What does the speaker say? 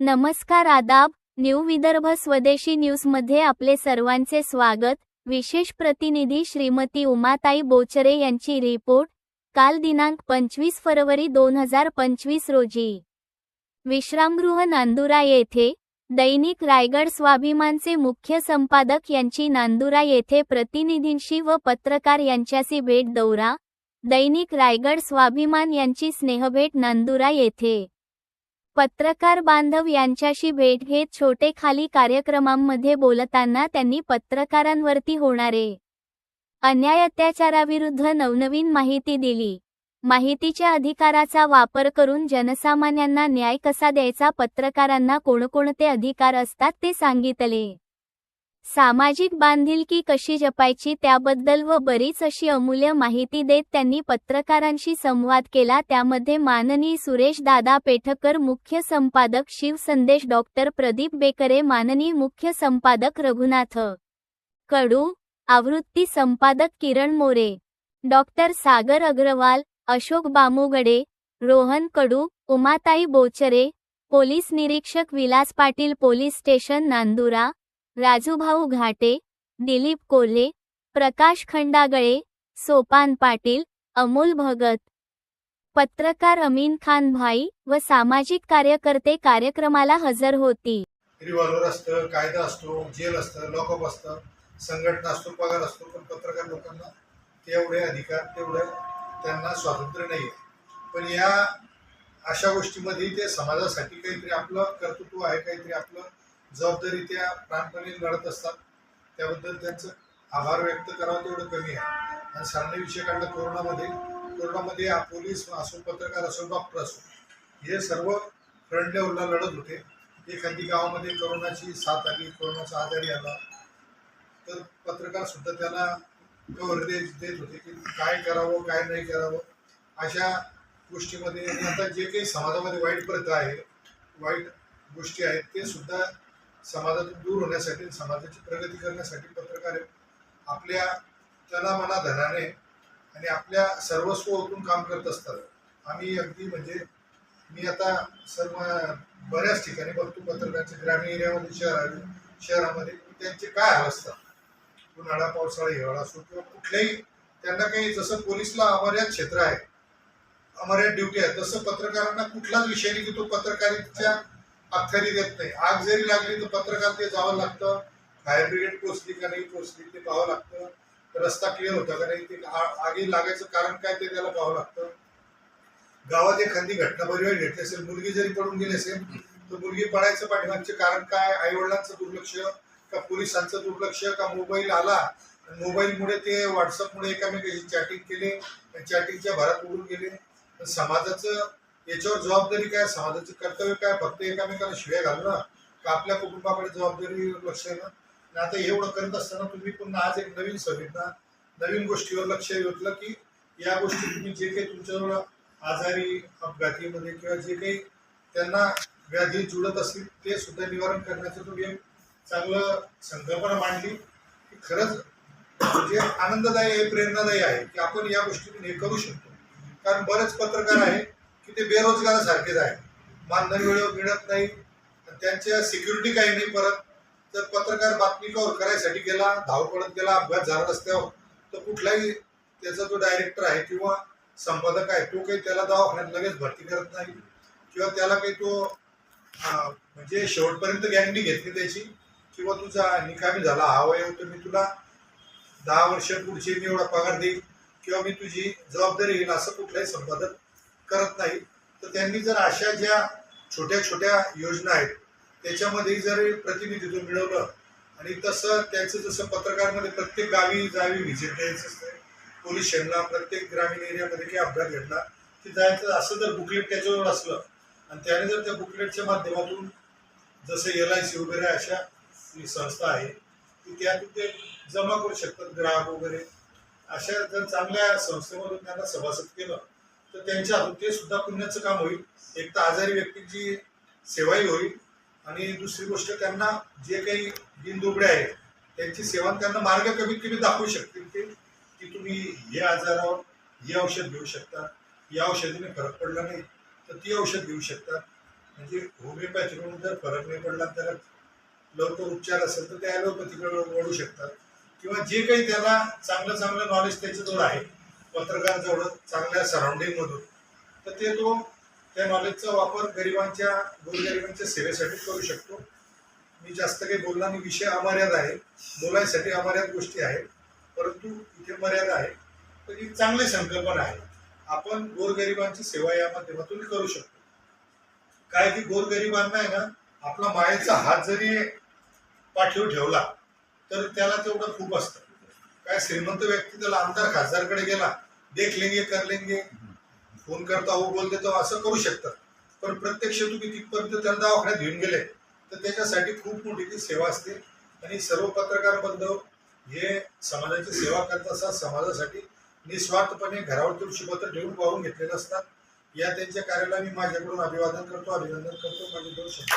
नमस्कार आदाब न्यू विदर्भ स्वदेशी न्यूजमध्ये आपले सर्वांचे स्वागत. विशेष प्रतिनिधी श्रीमती उमाताई बोचरे यांची रिपोर्ट काल दिनांक पंचवीस फरवरी दोन हजार पंचवीस रोजी. विश्रामगृह नांदुरा येथे दैनिक रायगड स्वाभिमानचे मुख्य संपादक यांची नांदुरा येथे प्रतिनिधींशी व पत्रकार यांच्याशी भेट दौरा दैनिक रायगड स्वाभिमान यांची स्नेहभेट नांदुरा येथे. पत्रकार बांधव यांच्याशी भेट घेत छोटे खाली कार्यक्रमांमध्ये बोलताना त्यांनी पत्रकारांवरती होणारे अन्याय अत्याचाराविरुद्ध नवनवीन माहिती दिली. माहितीच्या अधिकाराचा वापर करून जनसामान्यांना न्याय कसा द्यायचा पत्रकारांना कोणकोणते अधिकार असतात ते सांगितले. सामाजिक बांधिलकी कशी जपायची त्याबद्दल व बरीच अशी अमूल्य माहिती देत त्यांनी पत्रकारांशी संवाद केला. त्यामध्ये माननीय सुरेश दादा पेठकर मुख्य संपादक शिवसंदेश डॉक्टर प्रदीप बेकरे माननीय मुख्य संपादक रघुनाथ कडू आवृत्ती संपादक किरण मोरे डॉक्टर सागर अग्रवाल अशोक बामुगडे रोहन कडू उमाताई बोचरे पोलीस निरीक्षक विलास पाटील पोलीस स्टेशन नांदुरा राजूभाऊ घाटे दिलीप कोल्हे प्रकाश खंडागळे सोपान पाटील अमोल भगत. पत्रकार अमीन खान भाई व सामाजिक कार्यकर्ते कार्यक्रमाला हजर होती. रिव्हॉल्वर असतं कायदा असतो जेल असतं लॉकअप असतं संघटना असतो पगार असतो पण पत्रकार लोकांना तेवढे अधिकार तेवढे त्यांना स्वातंत्र्य नाही आहे पण या अशा गोष्टीमध्ये ते समाजासाठी काहीतरी आपलं कर्तृत्व आहे काहीतरी आपलं जबाबदारी त्या प्राणपणे लढत असतात. त्याबद्दल त्यांचं आभार व्यक्त करावं तेवढं कमी आहे. आणि सामने विषय काढला कोरोनामध्ये. कोरोनामध्ये हा पोलीस असो पत्रकार असो डॉक्टर असो हे सर्व फ्रंट लेवलला लढत होते. एखादी गावामध्ये कोरोनाची साथ आली कोरोनाचा आजारी आला तर पत्रकार सुद्धा त्याला कव्हरेज देत होते की काय करावं काय नाही करावं. अशा गोष्टीमध्ये आता जे काही समाजामध्ये वाईट प्रथा आहे वाईट गोष्टी आहेत ते सुद्धा समाजातून दूर होण्यासाठी समाजाची प्रगती करण्यासाठी पत्रकार आपल्या तना मना धनाने आणि आपल्या सर्वस्व ओतून काम करत असतात. आम्ही अगदी म्हणजे मी आता सर्व बऱ्याच ठिकाणी बघतो पत्रकारांच्या ग्रामीण एरियामध्ये शहरा शहरामध्ये त्यांचे काय हाल असतात उन्हाळा पावसाळा हिवाळा असो किंवा कुठल्याही त्यांना काही जसं पोलिसला अमर्याद क्षेत्र आहे अमर्याद ड्युटी आहे तसं पत्रकारांना कुठलाच विषय नाही की तो पत्रकारितेच्या अखरी देत नाही. आग जरी लागली तर पत्रकार ते जावं लागतं. फायर ब्रिगेड पोचली का नाही पोचली ते पाहावं लागतं. रस्ता क्लिअर होता का नाही ते आगी लागायचं कारण काय ते त्याला पाहावं लागतं. गावात एखादी घटना बरी घडली असेल मुलगी जरी पडून गेली असेल तर मुलगी पडायचं पाठीमागचे कारण काय? आई वडिलांचं दुर्लक्ष? का पोलिसांचं दुर्लक्ष का मोबाईल आला? मोबाईलमुळे ते व्हॉट्सअपमुळे एकामेकाशी चॅटिंग केले चॅटिंगच्या भरात उडून गेले. तर समाजाचं याच्यावर जबाबदारी काय? समाजाचं कर्तव्य काय? फक्त एकामेकाला शिव्या घालणं? का आपल्या कुटुंबाकडे जबाबदारी लक्ष येणं आणि आता एवढं करत असताना तुम्ही पुन्हा आज एक नवीन संविधान नवीन गोष्टीवर लक्ष वेधलं की या गोष्टी तुम्ही जे काही तुमच्याजवळ आजारी अपघातीमध्ये किंवा जे काही त्यांना व्याधी जुळत असतील ते सुद्धा निवारण करण्याचं तुम्ही चांगलं संकल्पना मांडली की खरंच म्हणजे आनंददायी आहे प्रेरणादायी आहे की आपण या गोष्टीतून हे करू शकतो. कारण बरेच पत्रकार आहे की ते बेरोजगारासारखेच आहे मानधन वेळेवर मिळत नाही आणि त्यांच्या सिक्युरिटी काही नाही परत. तर पत्रकार बातमी कव्हर करायसाठी गेला धाव पडत गेला अपघात झाला रस्त्यावर तर कुठलाही त्याचा जो डायरेक्टर आहे किंवा संपादक आहे तो काही त्याला दवाखान्यात लगेच भरती करत नाही. किंवा त्याला काही तो म्हणजे शेवटपर्यंत गॅरंटी घेतली त्याची. किंवा तुझा निकामी झाला हा वय तर मी तुला दहा वर्ष पुढची मी एवढा पगार देईल किंवा मी तुझी जबाबदारी घेईल असं कुठलाही संपादन करत नाही. तर त्यांनी जर अशा ज्या छोट्या छोट्या योजना आहेत त्याच्यामध्ये जर प्रतिनिधित्व मिळवलं आणि तसं त्याचं जसं पत्रकारमध्ये प्रत्येक गावी जावी व्हिजिट द्यायचं असतं पोलीस स्टेशनला प्रत्येक ग्रामीण एरियामध्ये काही अपघात घडला की जायचं असं जर बुकलेट त्याच्याजवळ असलं आणि त्याने जर त्या बुकलेटच्या माध्यमातून जसं एल आय सी वगैरे अशा जी संस्था आहे की त्या ते जमा करू शकतात ग्राहक वगैरे. अशा जर चांगल्या संस्थेमधून त्यांना सभासद केलं तर त्यांच्या हातून ते सुद्धा पुण्याचं काम होईल. एक तर आजारी व्यक्तीची सेवाही होईल आणि दुसरी गोष्ट त्यांना जे काही बिनदुबडे आहेत त्यांची सेवा त्यांना मार्ग कमीत कमी दाखवू शकतील ते की तुम्ही हे आजारावर हे औषध घेऊ शकता. या औषधीने फरक पडला नाही तर ती औषध घेऊ शकता म्हणजे होमिओपॅथीकडून जर फरक नाही पडला तर लवकर उपचार असेल तर ते ॲलोपॅथीकडे वळू शकतात. किंवा जे काही त्याला चांगलं चांगलं नॉलेज त्याच्याजवळ आहे पत्रकारांजवळ चांगल्या सराउंडिंगमधून तर ते तो त्या नॉलेजचा वापर गरिबांच्या गोरगरिबांच्या सेवेसाठी करू शकतो. मी जास्त काही बोलणार नाही विषय अमर्याद आहे. बोलायसाठी अमर्याद गोष्टी आहेत परंतु इथे मर्यादा आहे. तर ही चांगली संकल्पना आहे. आपण गोरगरिबांची सेवा या माध्यमातून करू शकतो. काय की गोरगरिबांना आहे ना आपला मायेचा हात जरी पाठीवर ठेवला तर त्याला तेवढं खूप असतं. काय श्रीमंत व्यक्ती त्याला आमदार खासदारकडे गेला देख लेंगे कर लेंगे फोन करता हो बोलते तर असं करू शकतात. पण प्रत्यक्ष तुम्ही तिथपर्यंत त्यांना दवाखान्यात घेऊन गेले तर त्याच्यासाठी खूप मोठी ती सेवा असते. आणि सर्व पत्रकार बांधव हे समाजाची सेवा करत असतात समाजासाठी निस्वार्थपणे घरावर तुळशीपत्र ठेवून वाहून घेतलेले असतात. या त्यांच्या कार्याला मी माझ्याकडून अभिवादन करतो अभिनंदन करतो. माझे दोन शब्द.